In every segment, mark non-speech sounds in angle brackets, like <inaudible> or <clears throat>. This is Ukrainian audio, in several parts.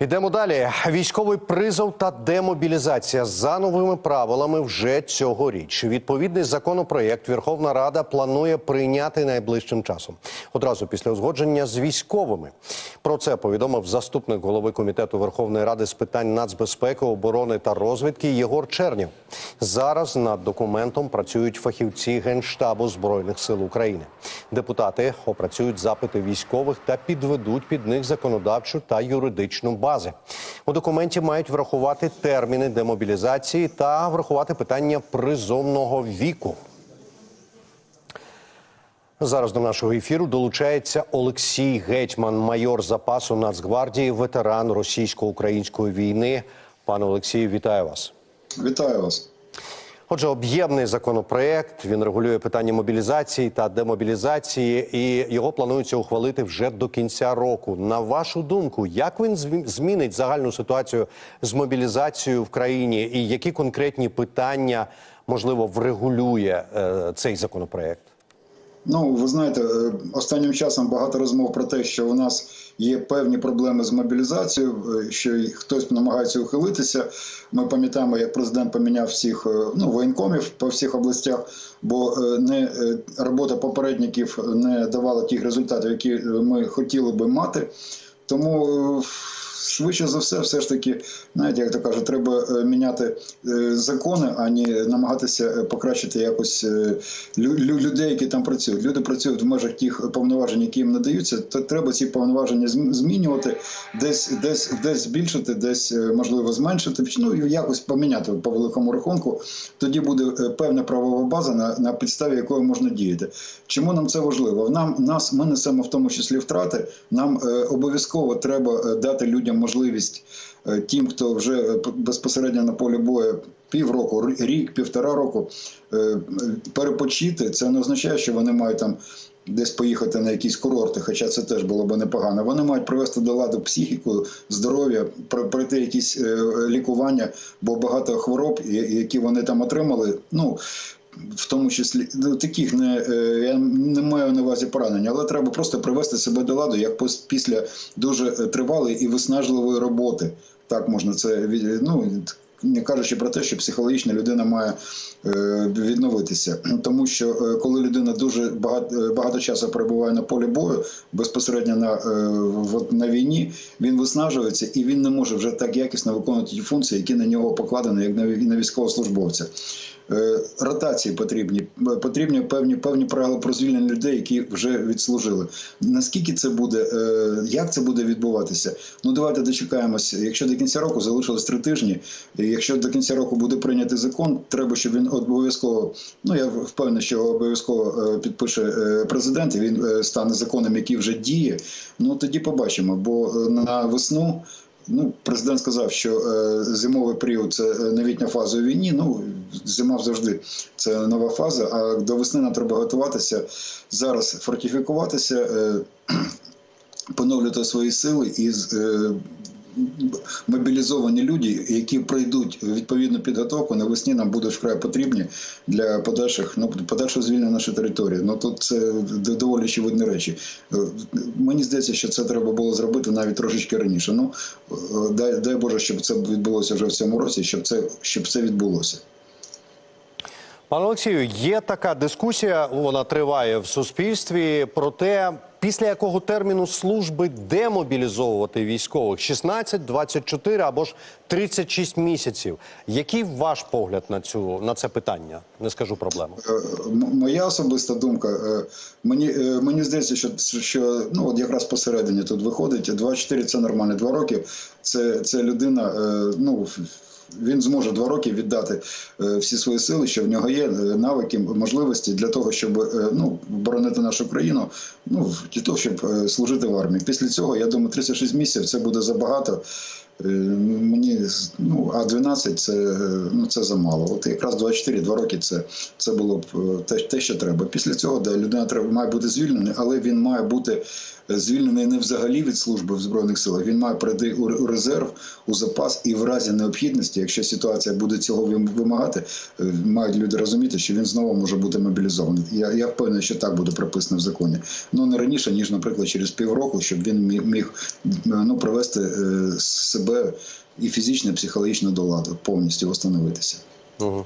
Ідемо далі. Військовий призов та демобілізація за новими правилами вже цьогоріч. Відповідний законопроєкт Верховна Рада планує прийняти найближчим часом. Одразу після узгодження з військовими. Про це повідомив заступник голови комітету Верховної Ради з питань нацбезпеки, оборони та розвідки Єгор Чернів. Зараз над документом працюють фахівці генштабу збройних сил України. Депутати опрацюють запити військових та підведуть під них законодавчу та юридичну бази. У документі мають врахувати терміни демобілізації та врахувати питання призовного віку. Зараз до нашого ефіру долучається Олексій Гетьман, майор запасу Нацгвардії, ветеран російсько-української війни. Пане Олексію, вітаю вас. Вітаю вас. Отже, об'ємний законопроект. Він регулює питання мобілізації та демобілізації, і його планується ухвалити вже до кінця року. На вашу думку, як він змінить загальну ситуацію з мобілізацією в країні, і які конкретні питання можливо врегулює е, цей законопроект? Ну, ви знаєте, е, останнім часом багато розмов про те, що у нас є певні проблеми з мобілізацією, е, що хтось намагається ухилитися. Ми пам'ятаємо, як президент поміняв всіх е, ну, воєнкомів по всіх областях, бо е, не робота попередників не давала тих результатів, які ми хотіли би мати. Тому швидше за все, все ж таки, знаєте, як то кажуть, треба е, міняти е, закони, а не намагатися е, покращити якось лю- лю- людей, які там працюють. Люди працюють в межах тих повноважень, які їм надаються. То треба ці повноваження змінювати, десь, десь, десь збільшити, десь можливо зменшити. Ну і якось поміняти по великому рахунку. Тоді буде певна правова база, на, на підставі якої можна діяти. Чому нам це важливо? Нам нас ми несемо в тому числі втрати. Нам е, обов'язково треба дати людям можливість е, тим, хто вже е, безпосередньо на полі бою. Півроку, рік, півтора року е, перепочити, це не означає, що вони мають там десь поїхати на якісь курорти, хоча це теж було б непогано. Вони мають привести до ладу психіку, здоров'я, про- пройти якісь лікування, бо багато хвороб, які вони там отримали, ну. В тому числі ну, таких не е, я не маю на увазі поранення, але треба просто привести себе до ладу як після дуже е, тривалої і виснажливої роботи. Так можна це ну, не кажучи про те, що психологічно людина має е, відновитися, тому що е, коли людина дуже багато, багато часу перебуває на полі бою, безпосередньо на, е, на війні, він виснажується і він не може вже так якісно виконувати ті функції, які на нього покладені, як на військовослужбовця. Е, Ротації потрібні, потрібні певні певні правила про звільнення людей, які вже відслужили. Наскільки це буде, е, як це буде відбуватися? Ну давайте дочекаємося. Якщо до кінця року залишилось три тижні, і якщо до кінця року буде прийнятий закон, треба, щоб він обов'язково. Ну я впевнений, що обов'язково е, підпише е, президент. і Він стане законом, який вже діє. Ну тоді побачимо. Бо на весну. Ну, президент сказав, що е, зимовий період це е, новітня фаза війні. Ну, зима завжди це нова фаза. А до весни нам треба готуватися зараз, фортифікуватися, е, <clears throat> поновлювати свої сили і е, мобілізовані люди, які пройдуть відповідну підготовку, навесні нам будуть вкрай потрібні для подальших ну подальшого звільнення нашої території. Ну тут це доволі очевидні речі. Е, Мені здається, що це треба було зробити навіть трошечки раніше. Ну е, дай, дай Боже, щоб це відбулося вже в цьому році, щоб це щоб це відбулося. Пане Олексію, є така дискусія, вона триває в суспільстві про те, після якого терміну служби демобілізовувати військових 16, 24 або ж 36 місяців. Який ваш погляд на цю на це питання? Не скажу проблему. Е, Моя особиста думка. е, Мені е, мені здається, що що ну от якраз посередині тут виходить. 24 – це нормально. Два роки це, це людина. Ну він зможе два роки віддати е, всі свої сили, що в нього є е, навики, можливості для того, щоб е, ну боронити нашу країну. Ну для того, щоб служити в армії. Після цього я думаю, 36 місяців це буде забагато. Е, Мені ну, а 12 це, е, ну, це замало. От якраз 24, 2 роки це, це було б е, те, те, що треба. Після цього да, людина треба має бути звільнена, але він має бути звільнений не взагалі від служби в збройних силах. Він має прийти у, резерв, у запас, і в разі необхідності, якщо ситуація буде цього вимагати, мають люди розуміти, що він знову може бути мобілізований. Я, я впевнений, що так буде прописано в законі. Ну не раніше, ніж, наприклад, через півроку, щоб він міг, міг ну, привести е, себе і фізично, і психологічно до ладу, повністю встановитися. Угу.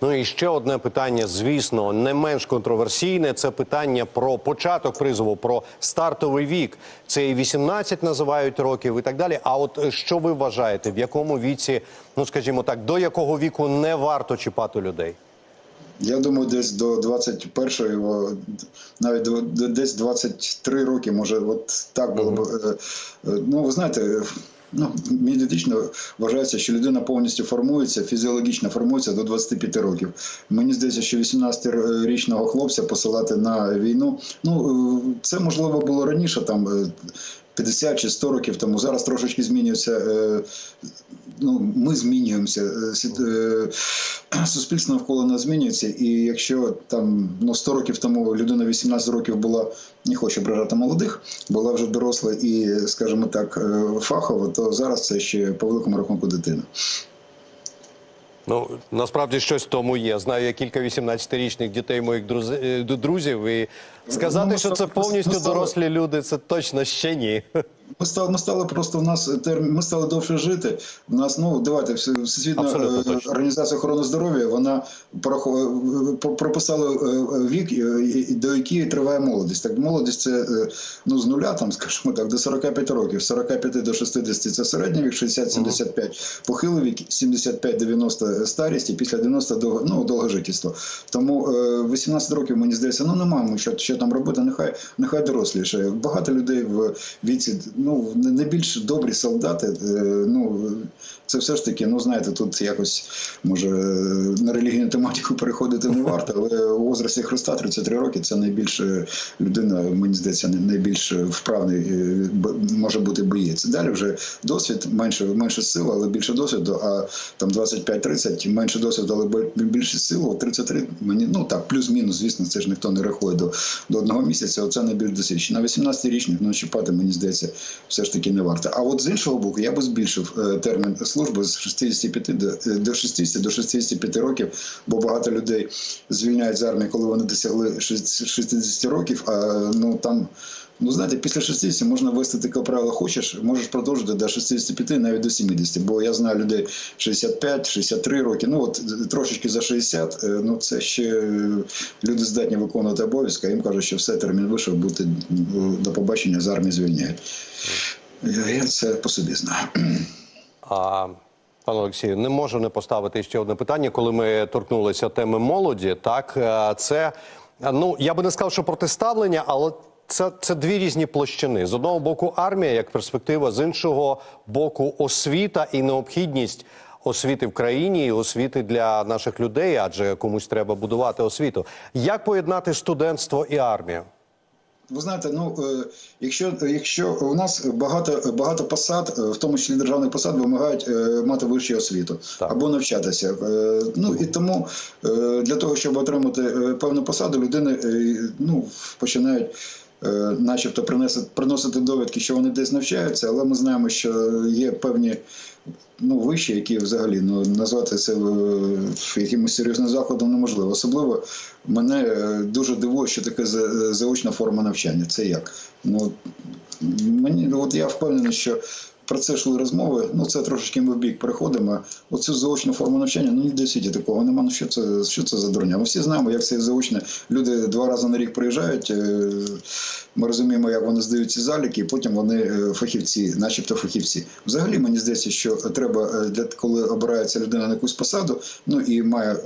Ну і ще одне питання, звісно, не менш контроверсійне. Це питання про початок призову, про стартовий вік. Це і 18 називають років і так далі. А от е, що ви вважаєте, в якому віці, ну скажімо так, до якого віку не варто чіпати людей? Я думаю, десь до 21-го, навіть десь 23 роки, може, от так було б. Е, е, Ну, ви знаєте, ну, медично вважається, що людина повністю формується, фізіологічно формується до 25 років. Мені здається, що 18-річного хлопця посилати на війну, ну, е, це можливо було раніше, там. Е, 50 чи 100 років тому зараз трошечки змінюється. е, Ну, ми змінюємося. е, е, Суспільство навколо нас змінюється. І якщо там ну 100 років тому людина 18 років була, не хочу ображати молодих, була вже доросла і, скажімо так, фахова, то зараз це ще по великому рахунку дитина. Ну насправді щось в тому є. Знаю я кілька 18-річних дітей моїх е, друзів, і сказати, Ну, що це повністю дорослі люди, це точно ще ні. Ми стали, ми стали просто в нас термін, ми стали довше жити. У нас, ну давайте Всесвітня е, організація охорони здоров'я. Вона е, прописала е, вік, до якої триває молодість. Так, молодість це ну з нуля, там скажімо так, до 45 років, з 45 до 60 це середній вік, 60-75 похилий вік, 75-90 старість, і після 90 довго, ну, довгожительство. Тому е, 18 років мені здається, ну немає ми що, що там робити. Нехай нехай доросліше. Багато людей в віці, ну не більш добрі солдати. е, Ну це все ж таки, ну знаєте, тут якось може на релігійну тематику переходити не варто, але у возрасті Христа 33 роки це найбільше людина, мені здається, най- найбільш вправний е, може бути боєць. Далі вже досвід, менше менше сил, але більше досвіду. А там 25-30, менше досвіду, але більше сил. От 33 мені ну так, плюс-мінус, звісно, це ж ніхто не рахує до, до одного місяця. Оце найбільш досвідчено. На 18-річних ну чіпати, мені здається, все ж таки не варто. А от з іншого боку, я би збільшив е, термін служби з 65 до, е, до 60 до 65 років, бо багато людей звільняють з армії, коли вони досягли 60 років. А ну там. Ну, знаєте, після 60 можна вести таке правило, хочеш, можеш продовжити до 65, навіть до 70. Бо я знаю людей 65-63 роки. Ну от трошечки за 60, е, ну це ще люди здатні виконувати обов'язки, їм кажуть, що все, термін вийшов, бути до побачення з армії звільняють. Я це по собі знаю. А пане Олексію, не можу не поставити ще одне питання, коли ми торкнулися теми молоді. Так е, це ну я би не сказав, що протиставлення, але. Це, це дві різні площини. З одного боку, армія як перспектива, з іншого боку, освіта і необхідність освіти в країні і освіти для наших людей, адже комусь треба будувати освіту. Як поєднати студентство і армію? Ви знаєте, ну е, якщо якщо у нас багато багато посад, е, в тому числі державних посад, вимагають е, мати вищу освіту Так. або навчатися. Ну і тому для того, щоб отримати певну посаду, людини ну починають. Е, Начебто приносити, приносити довідки, що вони десь навчаються, але ми знаємо, що є певні ну, вищі, які взагалі ну, назвати це е, якимось серйозним закладом неможливо. Особливо мене е, дуже дивує, що таке за- заочна форма навчання. Це як? Ну, мені, от я впевнений, що про це йшли розмови. Ну, це трошечки ми в бік переходимо. Оцю заочну форму навчання, ну ніде в світі такого нема. Ну що це, що це за дурня? Ми всі знаємо, як це заочне. Люди два рази на рік приїжджають. е, Ми розуміємо, як вони здають ці заліки, і потім вони е, фахівці, начебто фахівці. Взагалі мені здається, що треба е, для коли обирається людина на якусь посаду, ну і має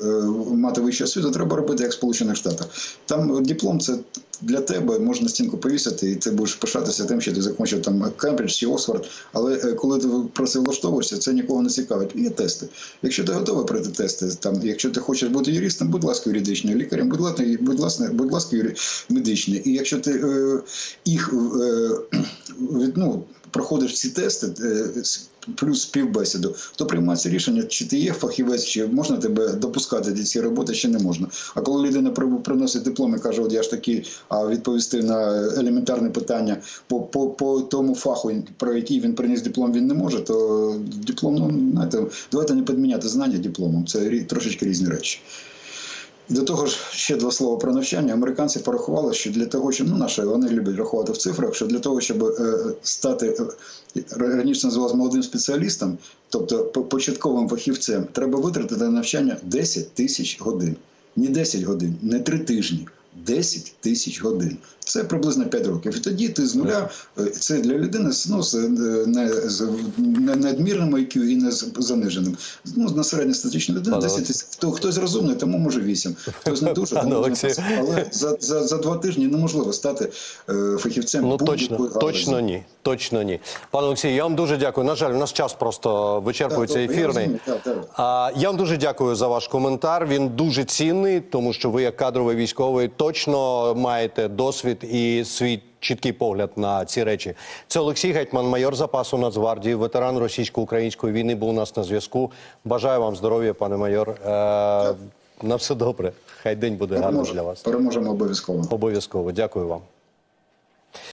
мати вищу освіту, треба робити як в Сполучених Штатах. Там диплом це. Для тебе можна стінку повісити, і ти будеш пишатися тим, що ти закінчив там Кембридж чи Оксфорд. Але е, коли ти про це влаштовуєшся, це нікого не цікавить. Є тести. Якщо ти готовий пройти тести, там, якщо ти хочеш бути юристом, будь ласка, юридичний, лікарем, будь ласка, будь ласка, будь ласка, медичний. І якщо ти е, їх е, <clears throat> від, ну, проходиш ці тести, е, плюс співбесіду, то приймається рішення, чи ти є фахівець, чи можна тебе допускати до цієї роботи, чи не можна. А коли людина при- приносить диплом і каже, от я ж такий, а відповісти на елементарне питання по, по, по тому фаху, про який він приніс диплом, він не може, то диплом, ну знаєте, давайте не підміняти знання дипломом. Це трошечки різні речі. До того ж, ще два слова про навчання. Американці порахували, що для того, щоб ну наші вони люблять рахувати в цифрах, що для того, щоб е, стати е, раніше називалось молодим спеціалістом, тобто по- початковим фахівцем, треба витратити на навчання 10 тисяч годин. Не 10 годин, не 3 тижні. 10 тисяч годин. Це приблизно 5 років. І тоді ти з нуля, е, це для людини ну, з, е, не з не надмірним IQ і не з заниженим. Ну, на середньостатичну людину Пане 10 тисяч. Хто, хтось розумний, тому може 8. Хтось не дуже, тому може Олексію. 20. Але за, за, за два тижні неможливо стати е, фахівцем Ну точно, галузі. точно ні. Точно ні. Пане Олексію, я вам дуже дякую. На жаль, у нас час просто вичерпується ефірний. розумію, так, так. А я вам дуже дякую за ваш коментар. Він дуже цінний, тому що ви, як кадровий військовий, точно маєте досвід і свій чіткий погляд на ці речі. Це Олексій Гетьман, майор запасу Нацгвардії, ветеран російсько-української війни, був у нас на зв'язку. Бажаю вам здоров'я, пане майор. Е, на все добре. Хай день буде гарний для вас. переможемо обов'язково. Обов'язково. Дякую вам.